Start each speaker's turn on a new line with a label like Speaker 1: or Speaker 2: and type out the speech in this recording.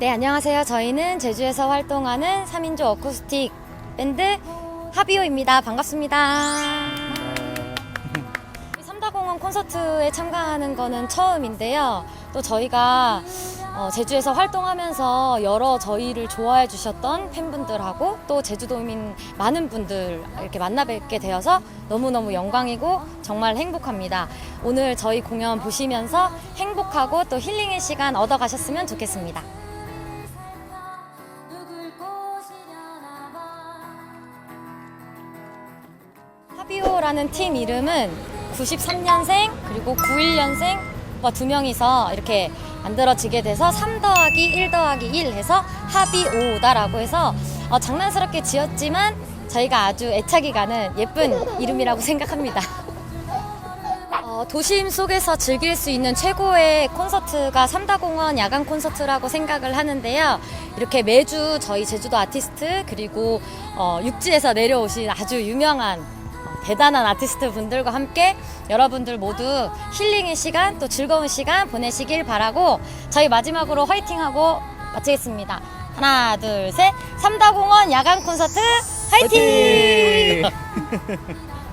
Speaker 1: 네, 안녕하세요. 저희는 제주에서 활동하는 3인조 어쿠스틱 밴드 하비오입니다. 반갑습니다. 우리 삼다공원 콘서트에 참가하는 거는 처음인데요. 또 저희가 어, 제주에서 활동하면서 여러 저희를 좋아해 주셨던 팬분들하고 또 제주도민 많은 분들 이렇게 만나 뵙게 되어서 너무너무 영광이고 정말 행복합니다. 오늘 저희 공연 보시면서 행복하고 또 힐링의 시간 얻어 가셨으면 좋겠습니다. 하비오라는 팀 이름은 93년생 그리고 91년생 두 명이서 이렇게 만들어지게 돼서 3 더하기 1 더하기 1 해서 하비오다라고 해서 어, 장난스럽게 지었지만 저희가 아주 애착이 가는 예쁜 이름이라고 생각합니다. 어, 도심 속에서 즐길 수 있는 최고의 콘서트가 삼다공원 야간 콘서트라고 생각을 하는데요. 이렇게 매주 저희 제주도 아티스트 그리고 어, 육지에서 내려오신 아주 유명한 어, 대단한 아티스트 분들과 함께 여러분들 모두 힐링의 시간 또 즐거운 시간 보내시길 바라고 저희 마지막으로 화이팅하고 마치겠습니다. 하나 둘 셋 삼다공원 야간 콘서트 화이팅!
Speaker 2: 화이팅!